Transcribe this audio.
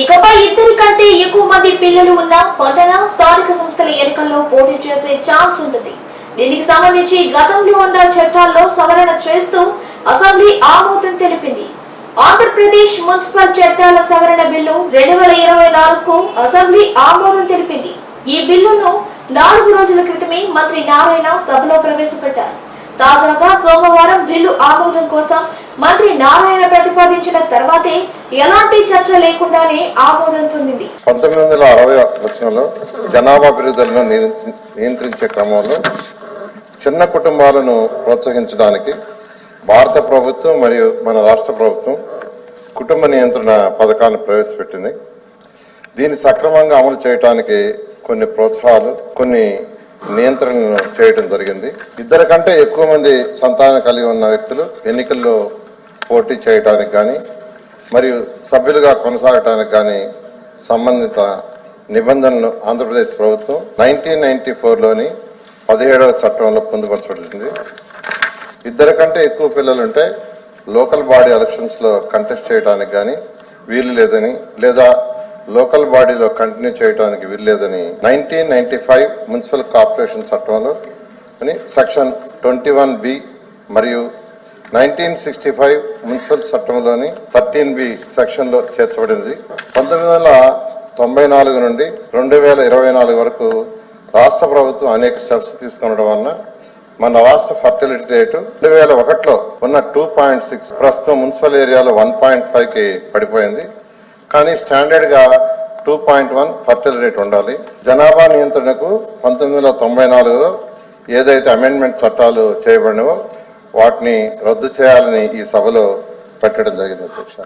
ఇకపై ఇద్దరి కంటే ఎక్కువ మంది పిల్లలు ఉన్న పట్టణ స్థానిక సంస్థల ఎన్నికల్లో పోటీ చేసే ఛాన్స్ ఉంటుంది. దీనికి సంబంధించి గతంలో ఉన్న చట్టాల్లో సవరణ చేస్తూ అసెంబ్లీ ఆమోదం తెలిపింది. ఆంధ్రప్రదేశ్ మున్సిపల్ చట్టాల సవరణ బిల్లు రెండు వేల ఇరవై నాలుగుకు అసెంబ్లీ ఆమోదం తెలిపింది. ఈ బిల్లును నాలుగు రోజుల క్రితమే మంత్రి నారాయణ సభలో ప్రవేశపెట్టారు. తాజాగా సోమవారం బిల్లు ఆమోదం కోసం మంత్రి నారాయణ ప్రతిపాదించిన తర్వాతే ఎలాంటి చర్చ లేకుండానే ఆమోదం పొందింది. పంతొమ్మిది వందల అరవై వర్షంలో జనాభా పెరుగుదలను నియంత్రించే క్రమంలో చిన్న కుటుంబాలను ప్రోత్సహించడానికి భారత ప్రభుత్వం మరియు మన రాష్ట్ర ప్రభుత్వం కుటుంబ నియంత్రణ పథకాలను ప్రవేశపెట్టింది. దీన్ని సక్రమంగా అమలు చేయడానికి కొన్ని ప్రోత్సాహాలు కొన్ని నియంత్రణను చేయడం జరిగింది. ఇద్దరు కంటే ఎక్కువ మంది సంతానం కలిగి ఉన్న వ్యక్తులు ఎన్నికల్లో పోటీ చేయడానికి కానీ మరియు సభ్యులుగా కొనసాగటానికి కానీ సంబంధిత నిబంధనలు ఆంధ్రప్రదేశ్ ప్రభుత్వం నైన్టీన్ నైన్టీ ఫోర్లోని పదిహేడవ చట్టంలో పొందుపరచబడింది. ఇద్దరి కంటే ఎక్కువ పిల్లలుంటే లోకల్ బాడీ ఎలక్షన్స్లో కంటెస్ట్ చేయడానికి కానీ వీలు లేదని లేదా లోకల్ బాడీలో కంటిన్యూ చేయడానికి వీలు లేదని nineteen ninety five municipal corporation చట్టంలో అని సెక్షన్ ట్వంటీ వన్ బి మరియు నైన్టీన్ సిక్స్టీ ఫైవ్ మున్సిపల్ చట్టంలోని థర్టీన్ బి సెక్షన్లో చేర్చబడింది. పంతొమ్మిది వందల తొంభై నాలుగు నుండి రెండు వేల ఇరవై నాలుగు వరకు రాష్ట్ర ప్రభుత్వం అనేక స్టెప్స్ తీసుకునడం వలన మన రాష్ట్ర ఫర్టిలిటీ రేటు రెండు వేల ఒకటిలో ఉన్న టూ పాయింట్ సిక్స్ ప్రస్తుతం మున్సిపల్ ఏరియాలో వన్ పాయింట్ ఫైవ్కి పడిపోయింది. కానీ స్టాండర్డ్గా two point one fertility rate ఉండాలి. జనాభా నియంత్రణకు పంతొమ్మిది వందల తొంభై నాలుగులో ఏదైతే అమెండ్మెంట్ చట్టాలు చేయబడినవో వాటిని రద్దు చేయాలని ఈ సభలో పెట్టడం జరిగింది అధ్యక్ష.